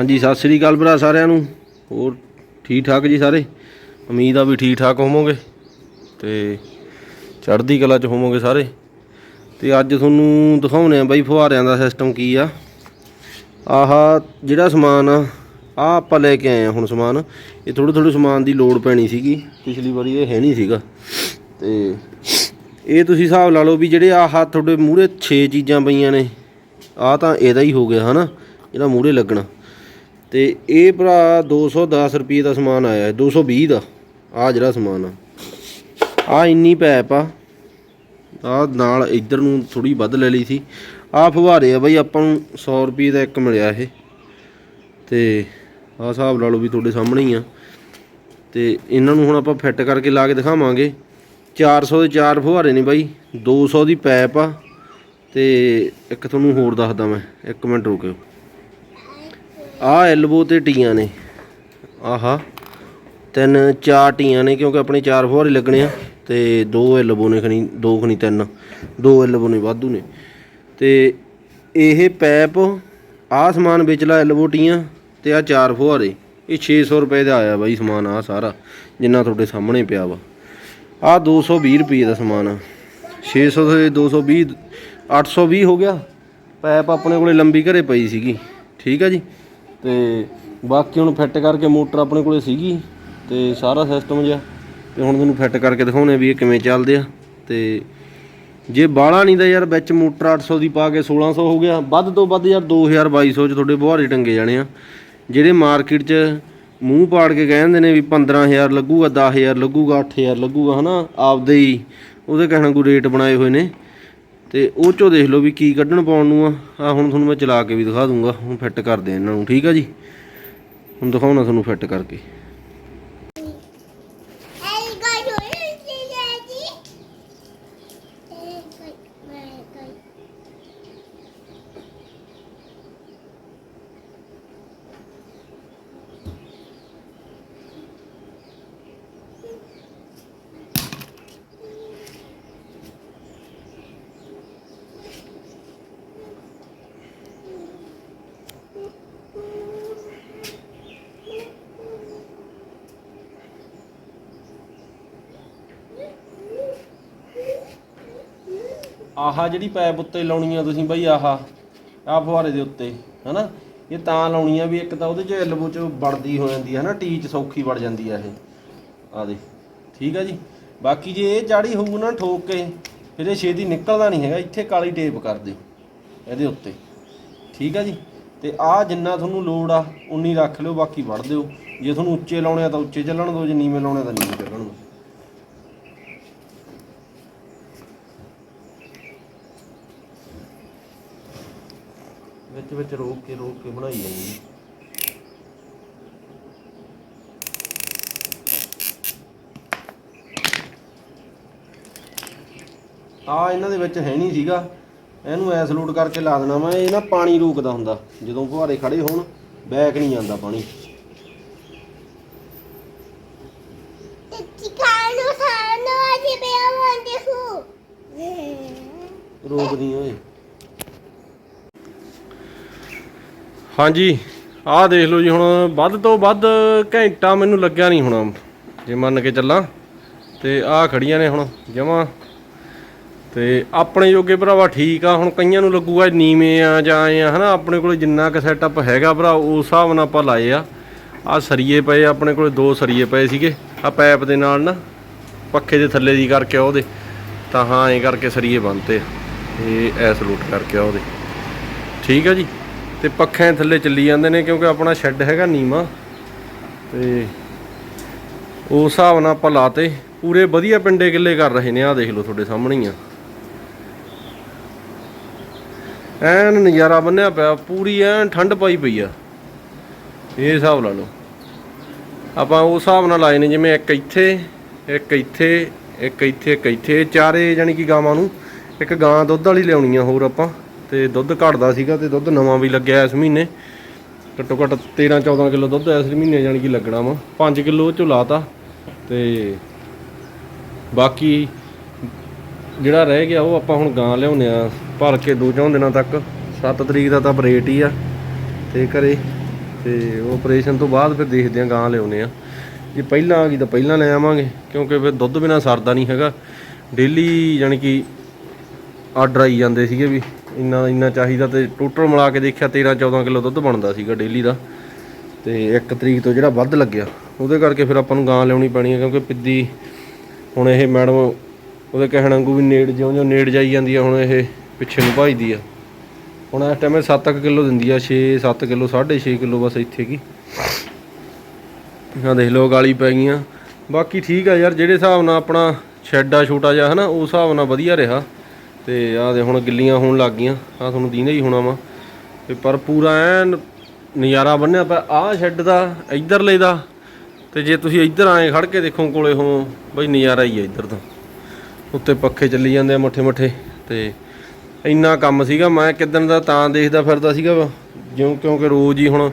ਹਾਂਜੀ, ਸਤਿ ਸ੍ਰੀ ਅਕਾਲ ਭਰਾ ਸਾਰਿਆਂ ਨੂੰ। ਹੋਰ ਠੀਕ ਠਾਕ ਜੀ ਸਾਰੇ? ਉਮੀਦ ਆ ਵੀ ਠੀਕ ਠਾਕ ਹੋਵੋਗੇ ਤੇ ਚੜ੍ਹਦੀ ਕਲਾ ਚ ਹੋਵੋਗੇ ਸਾਰੇ। ਤੇ ਅੱਜ ਤੁਹਾਨੂੰ ਦਿਖਾਉਣੇ ਆ ਬਾਈ ਫੁਹਾਰਿਆਂ ਦਾ ਸਿਸਟਮ ਕੀ ਆ। ਆਹ ਜਿਹੜਾ ਸਮਾਨ ਆ, ਆਹ ਆਪਾਂ ਲੈ ਕੇ ਆਏ ਆ ਹੁਣ ਸਮਾਨ। ਇਹ ਥੋੜੇ ਥੋੜੇ ਸਮਾਨ ਦੀ ਲੋੜ ਪੈਣੀ ਸੀਗੀ, ਪਿਛਲੀ ਵਾਰੀ ਇਹ ਹੈ ਨਹੀਂ ਸੀਗਾ। ਤੇ ਇਹ ਤੁਸੀਂ ਹਿਸਾਬ ਲਾ ਲਓ ਵੀ ਜਿਹੜੇ ਆਹ ਤੁਹਾਡੇ ਮੂਹਰੇ 6 ਚੀਜ਼ਾਂ ਪਈਆਂ ਨੇ, ਆਹ ਤਾਂ ਇਹਦਾ ਹੀ ਹੋ ਗਿਆ ਹਨਾ ਇਹਦਾ ਮੂਹਰੇ ਲੱਗਣਾ। ਤੇ ਇਹ ਭਰਾ 210 ਰੁਪਏ ਦਾ ਸਮਾਨ ਆਇਆ ਹੈ 220 ਦਾ। ਆ ਜਿਹੜਾ ਸਮਾਨ ਆ। ਆ ਇੰਨੀ ਪੈਪ ਆ। ਆ ਨਾਲ ਇੱਧਰ ਨੂੰ ਥੋੜੀ ਵੱਧ ਲੈ ਲਈ ਸੀ। ਆ ਫੁਹਾਰੇ ਆ ਬਈ, ਆਪਾਂ ਨੂੰ 100 ਰੁਪਏ ਦਾ ਇੱਕ ਮਿਲਿਆ ਇਹ। ਤੇ ਆ ਹਿਸਾਬ ਲਾ ਲਓ ਵੀ ਤੁਹਾਡੇ ਸਾਹਮਣੇ ਹੀ ਆ। ਤੇ ਇਹਨਾਂ ਨੂੰ ਹੁਣ ਆਪਾਂ ਫਿੱਟ ਕਰਕੇ ਲਾ ਕੇ ਦਿਖਾਵਾਂਗੇ। 400 ਦੇ ਚਾਰ ਫੁਹਾਰੇ ਨੇ ਬਾਈ 200 ਦੀ ਪੈਪ ਆ। ਤੇ ਇੱਕ ਤੁਹਾਨੂੰ ਹੋਰ ਦੱਸਦਾ ਮੈਂ, ਇੱਕ ਮਿੰਟ ਰੁਕਿਓ। ਆ ਐਲਬੋ ਤੇ ਟੀਆਂ ਨੇ। ਆਹਾ। ਤਿੰਨ ਚਾਰ ਟੀਆਂ ਨੇ ਕਿਉਂਕਿ ਆਪਣੇ ਚਾਰ ਫੁਹਾਰੇ ਲੱਗਣੇ ਆ ਤੇ ਦੋ ਐਲਬੋ ਨੇ ਖਣੀ ਦੋ ਖਣੀ ਤਿੰਨ ਦੋ ਐਲਬੋ ਨੇ ਵਾਧੂ ਨੇ। ਤੇ ਇਹ ਪੈਪ ਆ ਸਮਾਨ ਵਿਚਲਾ ਐਲਬੋ ਟੀਆਂ ਤੇ ਆ ਚਾਰ ਫੁਹਾਰੇ। ਇਹ 600 ਰੁਪਏ ਦਾ ਆਇਆ ਬਾਈ ਸਮਾਨ ਆ ਸਾਰਾ ਜਿੰਨਾ ਤੁਹਾਡੇ ਸਾਹਮਣੇ ਪਿਆ ਵਾ। ਆ 220 ਰੁਪਏ ਦਾ ਸਮਾਨ ਆ। 600 ਤੇ 220 820 ਹੋ ਗਿਆ। ਪੈਪ ਆਪਣੇ ਕੋਲੇ ਲੰਬੀ ਘਰੇ ਪਈ ਸੀਗੀ। ਠੀਕ ਆ ਜੀ? ਤੇ ਬਾਕੀ ਹੁਣ ਫਿੱਟ ਕਰਕੇ ਮੋਟਰ ਆਪਣੇ ਕੋਲੇ ਸੀਗੀ ਤੇ ਸਾਰਾ ਸਿਸਟਮ ਜਿਹਾ। ਤੇ ਹੁਣ ਤੁਹਾਨੂੰ ਫਿੱਟ ਕਰਕੇ ਦਿਖਾਉਣੇ ਵੀ ਇਹ ਕਿਵੇਂ ਚੱਲਦੇ ਆ। ਤੇ ਜੇ ਬਾਹਲਾ ਨਹੀਂ ਤਾਂ ਯਾਰ ਵਿੱਚ ਮੋਟਰ 800 ਦੀ ਪਾ ਕੇ 1600 ਹੋ ਗਿਆ। ਵੱਧ ਤੋਂ ਵੱਧ ਯਾਰ 2000 2200 ਚ ਤੁਹਾਡੇ ਬੁਹਾਰੇ ਟੰਗੇ ਜਾਣੇ ਆ। ਜਿਹੜੇ ਮਾਰਕੀਟ 'ਚ ਮੂੰਹ ਪਾੜ ਕੇ ਕਹਿੰਦੇ ਨੇ ਵੀ 15000 ਲੱਗੂਗਾ 10000 ਲੱਗੂਗਾ 8000 ਲੱਗੂਗਾ ਹਨਾ, ਆਪਦੇ ਹੀ ਉਹਦੇ ਕਹਿਣਾ ਕੋਈ ਰੇਟ ਬਣਾਏ ਹੋਏ ਨੇ। ਤੇ ਉਹ ਚੋਂ ਦੇਖ ਲਓ ਵੀ ਕੀ ਕੱਢਣ ਪਾਉਣ ਨੂੰ ਆ। ਆ ਹੁਣ ਤੁਹਾਨੂੰ ਮੈਂ ਚਲਾ ਕੇ ਵੀ ਦਿਖਾ ਦੂੰਗਾ। ਹੁਣ ਫਿੱਟ ਕਰਦੇ ਆ ਇਹਨਾਂ ਨੂੰ। ਠੀਕ ਆ ਜੀ? ਹੁਣ ਦਿਖਾਉਣਾ ਤੁਹਾਨੂੰ ਫਿੱਟ ਕਰਕੇ। ਆਹਾ ਜਿਹੜੀ ਪੈਪ ਉੱਤੇ ਲਾਉਣੀ ਆ ਤੁਸੀਂ ਬਈ ਆਹਾ, ਆਹ ਫੁਹਾਰੇ ਦੇ ਉੱਤੇ, ਹਨਾ? ਇਹ ਤਾਂ ਲਾਉਣੀ ਆ ਵੀ ਇੱਕ ਤਾਂ ਉਹਦੇ ਚ ਐਲਬੋ ਚ ਵੜਦੀ ਹੋ ਜਾਂਦੀ ਹੈ ਨਾ, ਟੀ ਚ ਸੌਖੀ ਵੜ ਜਾਂਦੀ ਆ ਇਹ। ਆ ਦੇ ਠੀਕ ਆ ਜੀ? ਬਾਕੀ ਜੇ ਇਹ ਚਾੜੀ ਹੋਊ ਨਾ ਠੋਕ ਕੇ, ਫਿਰ ਇਹ ਛੇਤੀ ਨਿਕਲਦਾ ਨਹੀਂ ਹੈਗਾ, ਇੱਥੇ ਕਾਲੀ ਟੇਪ ਕਰ ਦਿਓ, ਇਹਦੇ ਉੱਤੇ। ਠੀਕ ਆ ਜੀ? ਤੇ ਆ ਜਿੰਨਾ ਤੁਹਾਨੂੰ ਲੋੜ ਆ, ਉਨੀ ਰੱਖ ਲਿਓ, ਬਾਕੀ ਵੜ ਦਿਓ। ਜੇ ਤੁਹਾਨੂੰ ਉੱਚੇ ਲਾਉਣੇ ਆ ਤਾਂ ਉੱਚੇ ਚੱਲਣ ਦਿਓ ਜੇ ਨੀਵੇਂ ਲਾਉਣੇ ਆ ਤਾਂ ਨੀਵੇਂ ਚੱਲਣ ਦਿਓ ਵਿੱਚ ਰੋਕ ਕੇ ਰੋਕ ਕੇ ਬਣਾਈ ਜਾਂਦੀ ਹੈ। ਆ ਇਹਨਾਂ ਦੇ ਵਿੱਚ ਹੈ ਨਹੀਂ ਸੀਗਾ। ਇਹਨੂੰ ਐਸ ਕਰਕੇ ਲਾ ਦੇਣਾ ਮੈਂ ਇਹ ਨਾ ਪਾਣੀ ਰੋਕਦਾ ਹੁੰਦਾ। ਜਦੋਂ ਫੁਹਾਰੇ ਖੜੇ ਹੋਣ, ਬੈਕ ਨਹੀਂ ਜਾਂਦਾ ਪਾਣੀ। ਰੋਕਦੀ ਓਏ ਹਾਂਜੀ, ਆਹ ਦੇਖ ਲਓ ਜੀ ਹੁਣ ਵੱਧ ਤੋਂ ਵੱਧ ਘੰਟਾ ਮੈਨੂੰ ਲੱਗਿਆ ਨਹੀਂ ਹੋਣਾ, ਜੇ ਮੰਨ ਕੇ ਚੱਲਾਂ। ਤੇ ਆਹ ਖੜੀਆਂ ਨੇ ਹੁਣ ਜਮਾਂ। ਤੇ ਆਪਣੇ ਜੋਗੇ ਭਰਾਵਾ ਠੀਕ ਆ, ਹੁਣ ਕਈਆਂ ਨੂੰ ਲੱਗੂਗਾ ਨੀਵੇਂ ਆ ਜਾਂ ਐਂ ਆ, ਹਨਾ? ਆਪਣੇ ਕੋਲ ਜਿੰਨਾ ਕੁ ਸੈਟਅਪ ਹੈਗਾ ਭਰਾ, ਉਸ ਹਿਸਾਬ ਨਾਲ ਆਪਾਂ ਲਾਏ ਆ। ਆ ਸਰੀਏ ਪਏ ਆਪਣੇ ਕੋਲ ਦੋ ਸਰੀਏ ਪਏ ਸੀਗੇ ਆ ਪੈਪ ਦੇ ਨਾਲ ਨਾ, ਪੱਖੇ ਦੇ ਥੱਲੇ ਦੀ ਕਰਕੇ ਉਹਦੇ। ਤਾਂ ਹਾਂ, ਐਂ ਕਰਕੇ ਸਰੀਏ ਬੰਨਤੇ ਆ। ਐਸ ਲੂਟ ਕਰਕੇ ਉਹਦੇ। ਠੀਕ ਆ ਜੀ? ਤੇ ਪੱਖਿਆਂ ਥੱਲੇ ਚੱਲੀ ਜਾਂਦੇ ਨੇ ਕਿਉਂਕਿ ਆਪਣਾ ਸ਼ੈੱਡ ਹੈਗਾ ਨੀਮਾ ਤੇ ਉਸ ਹਿਸਾਬ ਨਾਲ ਆਪਾਂ ਲਾਤੇ। ਪੂਰੇ ਵਧੀਆ ਪਿੰਡੇ ਕਿੱਲੇ ਕਰ ਰਹੇ ਨੇ, ਆਹ ਦੇਖ ਲਓ ਤੁਹਾਡੇ ਸਾਹਮਣੇ ਹੀ ਆ। ਐਨ ਨਜ਼ਾਰਾ ਬੰਨਿਆ ਪਿਆ, ਪੂਰੀ ਐਨ ਠੰਡ ਪਾਈ ਪਈ ਆ। ਇਹ ਹਿਸਾਬ ਲਾ ਲਓ। ਆਪਾਂ ਉਸ ਹਿਸਾਬ ਨਾਲ ਲਾਏ ਨੇ, ਜਿਵੇਂ ਇੱਕ ਇੱਥੇ ਇੱਕ ਇੱਥੇ ਇੱਕ ਇੱਥੇ ਇੱਕ ਇੱਥੇ। ਚਾਰੇ ਜਾਨੀ ਕਿ ਗਾਵਾਂ ਨੂੰ ਇੱਕ ਗਾਂ ਦੁੱਧ ਵਾਲੀ ਲਿਆਉਣੀ ਆ ਹੋਰ ਆਪਾਂ। ਤੇ ਦੁੱਧ ਘਟਦਾ ਸੀਗਾ ਤੇ ਦੁੱਧ ਨਵਾਂ ਵੀ ਲੱਗਿਆ ਇਸ ਮਹੀਨੇ। ਘੱਟੋ ਘੱਟ 13 14 ਕਿਲੋ ਦੁੱਧ ਇਸ ਮਹੀਨੇ ਜਾਨੀ ਕਿ ਲੱਗਣਾ ਵਾ। 5 ਕਿਲੋ ਚੋਂ ਲਾਤਾ ਤੇ ਬਾਕੀ ਜਿਹੜਾ ਰਹਿ ਗਿਆ ਉਹ ਆਪਾਂ ਹੁਣ ਗਾਂ ਲਿਆਉਨੇ ਆ ਭਰ ਕੇ ਦੋ ਚੌਂ ਦਿਨਾਂ ਤੱਕ। 7 ਤਰੀਕ ਦਾ ਤਾਂ ਆਪਰੇਟ ਹੀ ਆ ਤੇ ਘਰੇ। ਤੇ ਉਹ ਆਪਰੇਸ਼ਨ ਤੋਂ ਬਾਅਦ ਫਿਰ ਦੇਖਦੇ ਆਂ ਗਾਂ ਲਿਆਉਨੇ ਆ ਜੇ ਪਹਿਲਾਂ ਆ ਗਈ ਤਾਂ ਪਹਿਲਾਂ ਲੈ ਆਵਾਂਗੇ, ਕਿਉਂਕਿ ਫਿਰ ਦੁੱਧ ਬਿਨਾ ਸਰਦਾ ਨਹੀਂ ਹੈਗਾ। ਡੇਲੀ ਯਾਨੀ ਕਿ ਆਰਡਰ ਆਈ ਜਾਂਦੇ ਸੀਗੇ ਵੀ ਇੰਨਾ ਇੰਨਾ ਚਾਹੀਦਾ ਤੇ ਟੋਟਲ ਮਿਲਾ ਕੇ ਦੇਖਿਆ 13 14 ਕਿਲੋ ਦੁੱਧ ਬਣਦਾ ਸੀਗਾ ਡੇਲੀ ਦਾ। ਤੇ ਇੱਕ ਤਰੀਕ ਤੋਂ ਜਿਹੜਾ ਵੱਧ ਲੱਗਿਆ, ਉਹਦੇ ਕਰਕੇ ਫਿਰ ਆਪਾਂ ਨੂੰ ਗਾਂ ਲਿਆਉਣੀ ਪੈਣੀ ਹੈ ਕਿਉਂਕਿ ਪਿੱਦੀ ਹੁਣ ਇਹ ਮੈਡਮ ਉਹਦੇ ਕਹਿਣ ਵਾਂਗੂ ਵੀ ਨੇੜ ਜਿਉਂ ਜਿਉਂ ਨੇੜ ਜਾਈ ਜਾਂਦੀ ਆ, ਹੁਣ ਇਹ ਪਿੱਛੇ ਨੂੰ ਭਜਦੀ ਆ। ਹੁਣ ਇਸ ਟਾਈਮ ਇਹ 7 ਕਿਲੋ ਦਿੰਦੀ ਆ 6 7 ਕਿਲੋ 6.5 ਕਿਲੋ ਬਸ ਇੱਥੇ ਕੀ। ਹਾਂ ਦੇਖ ਲਓ ਗਾਲੀ ਪੈ ਗਈਆਂ। ਬਾਕੀ ਠੀਕ ਆ ਯਾਰ, ਜਿਹੜੇ ਹਿਸਾਬ ਨਾਲ ਆਪਣਾ ਸ਼ੈੱਡ ਆ ਛੋਟਾ ਜਿਹਾ ਹਨਾ ਉਸ ਹਿਸਾਬ ਨਾਲ ਵਧੀਆ ਰਿਹਾ। ਤੇ ਆਹ ਦੇ ਹੁਣ ਗਿੱਲੀਆਂ ਹੋਣ ਲੱਗ ਗਈਆਂ। ਆ ਤੁਹਾਨੂੰ ਦੀਨੇ ਹੀ ਹੋਣਾ ਵਾ। ਤੇ ਪਰ ਪੂਰਾ ਐਨ ਨਜ਼ਾਰਾ ਬੰਨਿਆ ਪਿਆ। ਆਹ ਸ਼ੈੱਡ ਦਾ ਇੱਧਰਲੇ ਦਾ। ਤੇ ਜੇ ਤੁਸੀਂ ਇੱਧਰ ਆਏ ਖੜ ਕੇ ਦੇਖੋ ਕੋਲੇ ਹੋ ਬਈ ਨਜ਼ਾਰਾ ਹੀ ਹੈ ਇੱਧਰ ਤਾਂ। ਉੱਤੇ ਪੱਖੇ ਚੱਲੀ ਜਾਂਦੇ ਆ ਮੱਠੇ ਮੱਠੇ। ਤੇ ਇੰਨਾ ਕੰਮ ਸੀਗਾ। ਮੈਂ ਕਿਦਨ ਦਾ ਤਾਂ ਦੇਖਦਾ ਫਿਰਦਾ ਸੀਗਾ ਵਾ, ਜਿਉਂ ਕਿਉਂਕਿ ਰੋਜ਼ ਹੀ ਹੁਣ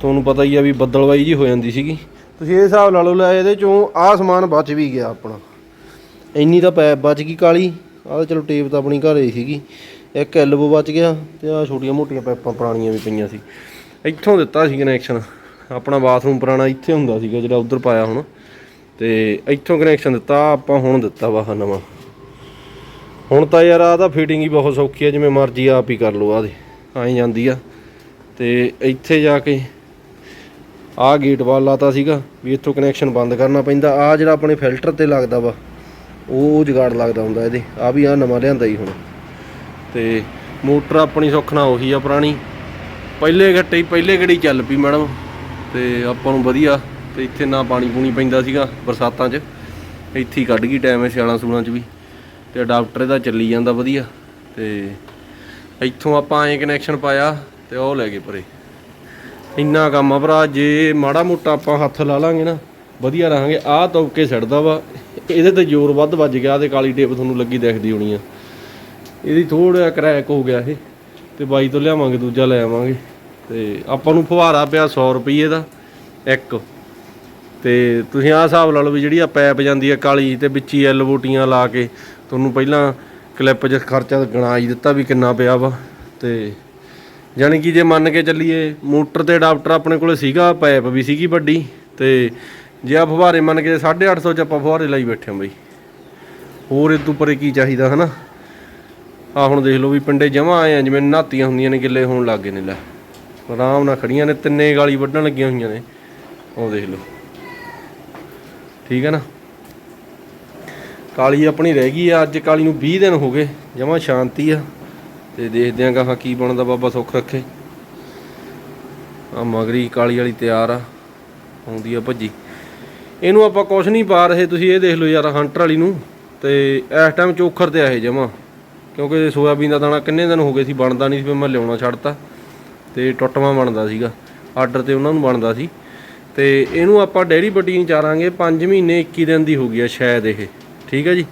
ਤੁਹਾਨੂੰ ਪਤਾ ਹੀ ਆ ਵੀ ਬੱਦਲਵਾਈ ਜੀ ਹੋ ਜਾਂਦੀ ਸੀਗੀ। ਤੁਸੀਂ ਇਹ ਹਿਸਾਬ ਲਾ ਲਓ ਲੈ ਇਹਦੇ ਚੋਂ ਆਹ ਸਮਾਨ ਬਚ ਵੀ ਗਿਆ ਆਪਣਾ। ਇੰਨੀ ਤਾਂ ਪੈਪ ਬਚ ਗਈ ਕਾਲੀ। ਆਹ ਚਲੋ ਟੇਪ ਤਾਂ ਆਪਣੀ ਘਰੇ ਹੀ ਸੀਗੀ। ਇੱਕ ਐਲਬੋ ਬਚ ਗਿਆ ਤੇ ਆਹ ਛੋਟੀਆਂ ਮੋਟੀਆਂ ਪਾਈਪਾਂ ਪੁਰਾਣੀਆਂ ਵੀ ਪਈਆਂ ਸੀ। ਇੱਥੋਂ ਦਿੱਤਾ ਸੀ ਕਨੈਕਸ਼ਨ ਆਪਣਾ ਬਾਥਰੂਮ ਪੁਰਾਣਾ ਇੱਥੇ ਹੁੰਦਾ ਸੀਗਾ ਜਿਹੜਾ ਉਧਰ ਪਾਇਆ ਹੁਣ। ਤੇ ਇੱਥੋਂ ਕਨੈਕਸ਼ਨ ਦਿੱਤਾ, ਆਪਾਂ ਹੁਣ ਦਿੱਤਾ ਵਾ ਆਹ ਨਵਾਂ। ਹੁਣ ਤਾਂ ਯਾਰ ਆ ਤਾਂ ਫਿਟਿੰਗ ਹੀ ਬਹੁਤ ਸੌਖੀ ਆ, ਜਿਵੇਂ ਮਰਜ਼ੀ ਆਪ ਹੀ ਕਰ ਲਓ ਆਹ ਆਈ ਜਾਂਦੀ ਆ। ਤੇ ਇੱਥੇ ਜਾ ਕੇ ਆਹ ਗੇਟ ਵਾਲ ਲਾਤਾ ਸੀਗਾ, ਵੀ ਇੱਥੋਂ ਕਨੈਕਸ਼ਨ ਬੰਦ ਕਰਨਾ ਪੈਂਦਾ। ਆ ਜਿਹੜਾ ਆਪਣੇ ਫਿਲਟਰ ਤੇ ਲੱਗਦਾ ਵਾ ਉਹ ਜਗਾੜ ਲੱਗਦਾ ਹੁੰਦਾ ਇਹਦੇ। ਆ ਵੀ ਆ ਨਵਾਂ ਲਿਆਂਦਾ ਹੀ ਹੁਣ। ਤੇ ਮੋਟਰ ਆਪਣੀ ਸੁੱਖਣਾ ਉਹੀ ਆ ਪੁਰਾਣੀ। ਪਹਿਲੇ ਘੱਟੇ ਪਹਿਲੇ ਗੜੀ ਚੱਲ ਪਈ ਮੈਡਮ। ਤੇ ਆਪਾਂ ਨੂੰ ਵਧੀਆ। ਤੇ ਇੱਥੇ ਨਾ ਪਾਣੀ ਪੂਣੀ ਪੈਂਦਾ ਸੀਗਾ ਬਰਸਾਤਾਂ 'ਚ। ਇੱਥੇ ਹੀ ਕੱਢ ਗਈ ਟਾਈਮ ਇਹ ਸਿਆਲਾਂ ਸੂਲਾਂ 'ਚ ਵੀ। ਤੇ ਅਡਾਪਟਰ ਇਹਦਾ ਚੱਲੀ ਜਾਂਦਾ ਵਧੀਆ। ਤੇ ਇੱਥੋਂ ਆਪਾਂ ਐਂ ਕਨੈਕਸ਼ਨ ਪਾਇਆ ਤੇ ਉਹ ਲੈ ਗਏ ਪਰੇ। ਇੰਨਾ ਕੰਮ ਆ ਭਰਾ, ਜੇ ਮਾੜਾ ਮੋਟਾ ਆਪਾਂ ਹੱਥ ਲਾ ਲਾਂਗੇ ਨਾ, ਵਧੀਆ ਰਹਾਂਗੇ। ਆਹ ਤੌਕੇ ਛੱਡਦਾ ਵਾ। ਇਹਦੇ ਤੇ ਜ਼ੋਰ ਵੱਧ ਵੱਜ ਗਿਆ ਤੇ ਕਾਲੀ ਟੇਪ ਤੁਹਾਨੂੰ ਲੱਗੀ ਦਿਖਦੀ ਹੋਣੀ ਆ। ਇਹਦੀ ਥੋੜਾ ਕਰੈਕ ਹੋ ਗਿਆ ਇਹ, ਤੇ ਬਾਈ ਤੋਂ ਲਿਆਵਾਂਗੇ, ਦੂਜਾ ਲੈ ਆਵਾਂਗੇ। ਤੇ ਆਪਾਂ ਨੂੰ ਫੁਹਾਰਾ ਪਿਆ 100 ਰੁਪਏ ਦਾ ਇੱਕ। ਤੇ ਤੁਸੀਂ ਆਹ ਹਿਸਾਬ ਲਾ ਲਓ ਵੀ ਜਿਹੜੀ ਆ ਪੈਪ ਜਾਂਦੀ ਆ ਕਾਲੀ ਤੇ ਵਿੱਚ ਹੀ ਐਲ ਬੋਟੀਆਂ ਲਾ ਕੇ ਤੁਹਾਨੂੰ ਪਹਿਲਾਂ ਕਲਿੱਪ 'ਚ ਖਰਚਾ ਗਣਾ ਹੀ ਦਿੱਤਾ ਵੀ ਕਿੰਨਾ ਪਿਆ ਵਾ। ਤੇ ਯਾਨੀ ਕਿ ਜੇ ਮੰਨ ਕੇ ਚੱਲੀਏ ਮੋਟਰ ਤੇ ਅਡਾਪਟਰ ਆਪਣੇ ਕੋਲੇ ਸੀਗਾ ਪਾਈਪ ਵੀ ਸੀਗੀ ਵੱਡੀ ਤੇ ਜੇ ਆ ਫੁਹਾਰੇ ਮੰਨ ਕੇ 850 ਚ ਆਪਾਂ ਫੁਹਾਰੇ ਲਾਈ ਬੈਠੇ ਹਾਂ ਬਈ। ਹੋਰ ਇਹ ਤੋਂ ਪਰੇ ਕੀ ਚਾਹੀਦਾ ਹਨਾ? ਆ ਹੁਣ ਦੇਖ ਲਓ ਵੀ ਪਿੰਡੇ ਜਮਾ ਆਏ ਆ, ਜਿਵੇਂ ਨਾਤੀਆਂ ਹੁੰਦੀਆਂ ਨੇ ਗਿੱਲੇ ਹੋਣ ਲੱਗ ਗਏ ਨੇ ਲੈ। ਆਰਾਮ ਨਾਲ ਖੜੀਆਂ ਨੇ, ਤਿੰਨੇ ਗਾਲੀ ਵੱਢਣ ਲੱਗੀਆਂ ਹੋਈਆਂ ਨੇ। ਉਹ ਦੇਖ ਲਓ। ਠੀਕ ਹੈ ਨਾ? ਕਾਲੀ ਆਪਣੀ ਰਹਿ ਗਈ ਆ, ਅੱਜ ਕਾਲੀ ਨੂੰ 20 ਦਿਨ ਹੋ ਗਏ, ਜਮਾ ਸ਼ਾਂਤੀ ਆ। ਤੇ ਦੇਖਦੇ ਆਂ ਗਾਹਾਂ ਕੀ ਬਣਦਾ ਬਾਬਾ ਸੁੱਖ ਰੱਖੇ। ਆ ਮਗਰੀ ਕਾਲੀ ਵਾਲੀ ਤਿਆਰ ਆ, ਆਉਂਦੀ ਆ ਭੱਜੀ। ਇਹਨੂੰ ਆਪਾਂ ਕੁਛ ਨਹੀਂ ਪਾ ਰਹੇ, ਤੁਸੀਂ ਇਹ ਦੇਖ ਲਓ ਯਾਰ ਹੰਟਰ ਵਾਲੀ ਨੂੰ, ਤੇ ਇਸ ਟਾਈਮ ਚੋਖਰ ਤੇ ਆਏ ਇਹ ਜਮਾ। ਕਿਉਂਕਿ ਸੋਇਆਬੀਨ ਦਾ ਦਾਣਾ ਕਿੰਨੇ ਦਿਨ ਹੋ ਗਏ ਸੀ, ਬਣਦਾ ਨਹੀਂ ਸੀ, ਫਿਰ ਮੈਂ ਲਿਆਉਣਾ ਛੱਡਤਾ। ਤੇ ਟੁੱਟਵਾ ਬਣਦਾ ਸੀਗਾ ਆਰਡਰ ਤੇ ਉਹਨਾਂ ਨੂੰ ਬਣਦਾ ਸੀ। ਤੇ ਇਹਨੂੰ ਆਪਾਂ ਡੈਰੀ ਬਟੀਨ ਚਾਰਾਂਗੇ 5 ਮਹੀਨੇ 21 ਦਿਨ ਦੀ ਹੋ ਗਈ ਆ ਸ਼ਾਇਦ ਇਹ, ਠੀਕ ਹੈ ਜੀ?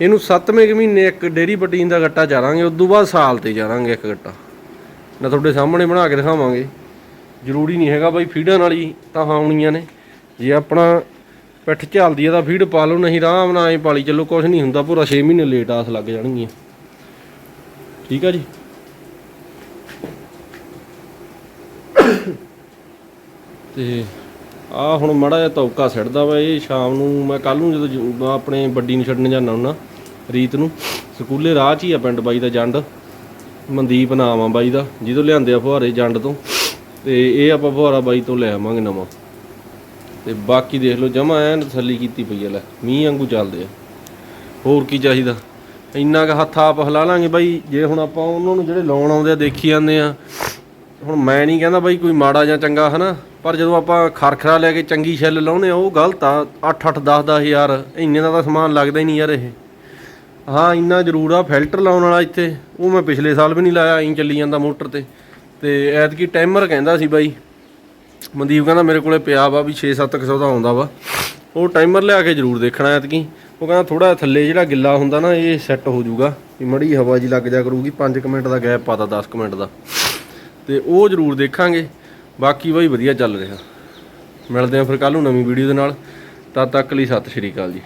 ਇਹਨੂੰ 7ਵੇਂ ਕੁ ਮਹੀਨੇ ਇੱਕ ਡੇਰੀ ਬਟੀਨ ਦਾ ਗੱਟਾ ਚਾਰਾਂਗੇ ਉਸ ਤੋਂ ਬਾਅਦ ਸਾਲ ਤੇ ਚਾਰਾਂਗੇ ਇੱਕ ਗੱਟਾ। ਮੈਂ ਤੁਹਾਡੇ ਸਾਹਮਣੇ ਬਣਾ ਕੇ ਦਿਖਾਵਾਂਗੇ। ਜ਼ਰੂਰੀ ਨਹੀਂ ਹੈਗਾ ਬਾਈ, ਫੀਡਾਂ ਨਾਲ ਹੀ ਤਾਂ ਆਉਣੀਆਂ ਨੇ। ਜੇ ਆਪਣਾ ਪਿੱਠ ਝਲਦੀ ਆ ਤਾਂ ਫੀਡ ਪਾ ਲਓ, ਨਹੀਂ ਆਰਾਮ ਨਾਲ ਐ ਪਾਲੀ ਚੱਲੋ ਕੁਝ ਨਹੀਂ ਹੁੰਦਾ, ਪੂਰਾ 6 ਮਹੀਨੇ ਲੇਟ ਆਸ ਲੱਗ ਜਾਣਗੀਆਂ। ਠੀਕ ਆ ਜੀ? ਤੇ ਆ ਹੁਣ ਮੜਾ ਜਿਹਾ ਤੌਕਾ ਛੱਡਦਾ ਵਾ ਇਹ, ਸ਼ਾਮ ਨੂੰ ਮੈਂ ਕੱਲ ਨੂੰ ਜਦੋਂ ਆਪਣੇ ਵੱਡੀ ਨੂੰ ਛੱਡਣ ਜਾਣਾ ਹੁੰਦਾ ਰੀਤ ਨੂੰ, ਸਕੂਲੇ ਰਾਹ 'ਚ ਹੀ ਆ ਪਿੰਡ ਬਾਈ ਦਾ ਜੰਡ, ਮਨਦੀਪ ਨਾਮ ਆ ਬਾਈ ਦਾ, ਜਿਹਦੋਂ ਲਿਆਂਦੇ ਆ ਫੁਹਾਰੇ ਜੰਡ ਤੋਂ, ਤੇ ਇਹ ਆਪਾਂ ਫੁਹਾਰਾ ਬਾਈ ਤੋਂ ਲੈ ਆਵਾਂਗੇ ਨਵਾਂ। ਤੇ ਬਾਕੀ ਦੇਖ ਲਓ, ਜਮਾ ਐਨ ਤਸੱਲੀ ਕੀਤੀ ਪਈ ਆ, ਲੈ, ਮੀਂਹ ਵਾਂਗੂ ਚੱਲਦੇ ਆ। ਹੋਰ ਕੀ ਚਾਹੀਦਾ? ਇੰਨਾ ਕੁ ਹੱਥ ਆਪ ਹਿਲਾ ਲਾਂਗੇ ਬਾਈ, ਜੇ ਹੁਣ ਆਪਾਂ ਉਹਨਾਂ ਨੂੰ ਜਿਹੜੇ ਲਾਉਣ ਆਉਂਦੇ ਆ, ਦੇਖੀ ਜਾਂਦੇ ਆ। ਹੁਣ ਮੈਂ ਨਹੀਂ ਕਹਿੰਦਾ ਬਾਈ ਕੋਈ ਮਾੜਾ ਜਾਂ ਚੰਗਾ, ਹਨਾ? ਪਰ ਜਦੋਂ ਆਪਾਂ ਖਰਖਰਾ ਲੈ ਕੇ ਚੰਗੀ ਛਿੱਲ ਲਾਉਨੇ ਆ, ਉਹ ਗਲਤ ਆ। 8 8 10 10 ਹਜ਼ਾਰ, ਇੰਨੇ ਦਾ ਤਾਂ ਸਮਾਨ ਲੱਗਦਾ ਹੀ ਨਹੀਂ ਯਾਰ ਇਹ। ਹਾਂ, ਇੰਨਾ ਜ਼ਰੂਰ ਆ, ਫਿਲਟਰ ਲਾਉਣ ਵਾਲਾ ਇੱਥੇ। ਉਹ ਮੈਂ ਪਿਛਲੇ ਸਾਲ ਵੀ ਨਹੀਂ ਲਾਇਆ, ਐਂ ਚੱਲੀ ਜਾਂਦਾ ਮੋਟਰ ਤੇ। ਤੇ ਐਤਕੀ ਟਾਈਮਰ ਕਹਿੰਦਾ ਸੀ ਬਾਈ ਮਨਦੀਪ ਕਹਿੰਦਾ ਮੇਰੇ ਕੋਲੇ ਪਿਆ ਵਾ ਵੀ 6-700 ਦਾ ਆਉਂਦਾ ਵਾ। ਉਹ ਟਾਈਮਰ ਲਿਆ ਕੇ ਜ਼ਰੂਰ ਦੇਖਣਾ ਐਤਕੀ। ਉਹ ਕਹਿੰਦਾ ਥੋੜਾ ਥੱਲੇ ਜਿਹੜਾ ਗਿੱਲਾ ਹੁੰਦਾ ਨਾ, ਇਹ ਸੈੱਟ ਹੋ ਜਾਊਗਾ। ਵੀ ਮੜੀ ਹਵਾ ਜੀ ਲੱਗ ਜਾ ਕਰੂਗੀ 5 ਮਿੰਟ ਦਾ ਗੈਪ ਪਾਤਾ 10 ਮਿੰਟ ਦਾ। ਤੇ ਉਹ ਜ਼ਰੂਰ ਦੇਖਾਂਗੇ। ਬਾਕੀ ਬਾਈ ਵਧੀਆ ਚੱਲ ਰਿਹਾ। ਮਿਲਦੇ ਆਂ ਫਿਰ ਕੱਲ ਨੂੰ ਨਵੀਂ ਵੀਡੀਓ ਦੇ ਨਾਲ। ਤਦ ਤੱਕ ਲਈ ਸਤਿ ਸ਼੍ਰੀ ਅਕਾਲ ਜੀ।